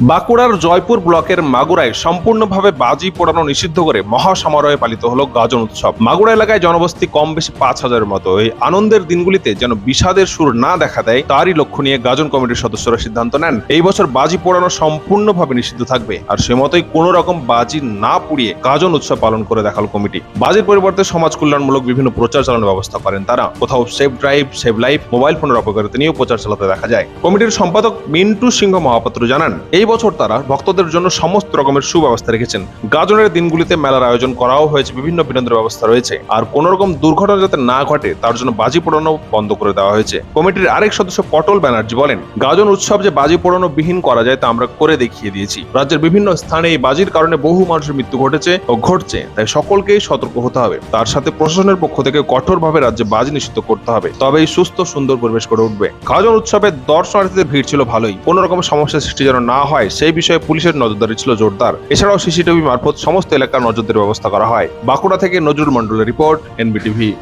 বাঁকুড়ার জয়পুর ব্লকের মাগুরায় সম্পূর্ণভাবে বাজি পোড়ানো নিষিদ্ধ করে মহাসমারোহে পালিত হলো গাজন উৎসব। মাগুরা এলাকায় জনবস্তি কম বেশি পাঁচ হাজারের মতো। এই আনন্দের দিনগুলিতে যেন বিষাদের সুর না দেখা দেয়, তারই লক্ষ্য নিয়ে গাজন কমিটির সদস্যরা সিদ্ধান্ত নেন, এই বছর বাজি পোড়ানো সম্পূর্ণভাবে নিষিদ্ধ থাকবে। আর সে মতোই কোনো রকম বাজি না পুড়িয়ে গাজন উৎসব পালন করে দেখাল কমিটি। বাজির পরিবর্তে সমাজ কল্যাণমূলক বিভিন্ন প্রচার চালানোর ব্যবস্থা করেন তারা। কোথাও save drive, save life, mobile ফোনের অপকারিতা নিয়েও প্রচার চালাতে দেখা যায়। কমিটির সম্পাদক মিন্টু সিংহ মহাপাত্র জানান, এই বছর তারা ভক্তদের জন্য সমস্ত রকমের সুব্যবস্থা রেখেছেন। গাজনের দিনগুলিতে মেলার আয়োজন করাও হয়েছে, বিভিন্ন বিনোদনের ব্যবস্থা রয়েছে। আর কোন রকম দুর্ঘটনা যাতে না ঘটে, তার জন্য বাজি পোড়ানো বন্ধ করে দেওয়া হয়েছে। কমিটির আরেক সদস্য পটল ব্যানার্জি বলেন, গাজন উৎসব যে বাজি পোড়ানো বিহীন করা যায় তা আমরা করে দেখিয়ে দিয়েছি। রাজ্যের বিভিন্ন স্থানে এই বাজির কারণে বহু মানুষের মৃত্যু ঘটেছে ও ঘটছে, তাই সকলকেই সতর্ক হতে হবে। তার সাথে প্রশাসনের পক্ষ থেকে কঠোরভাবে রাজ্যে বাজি নিষিদ্ধ করতে হবে। তবেই সুস্থ সুন্দর পরিবেশ করে উঠবে। গাজন উৎসবে দর্শনার্থীদের ভিড় ছিল ভালোই। কোনো রকম সমস্যার সৃষ্টি যেন না হয় সেই বিষয়ে পুলিশের নজরদারি ছিল জোরদার। এছাড়াও সিসিটিভি মারফত সমস্ত এলাকার নজরদের ব্যবস্থা করা হয়। বাঁকুড়া থেকে নজরুল মন্ডলের রিপোর্ট, এনবিটিভি।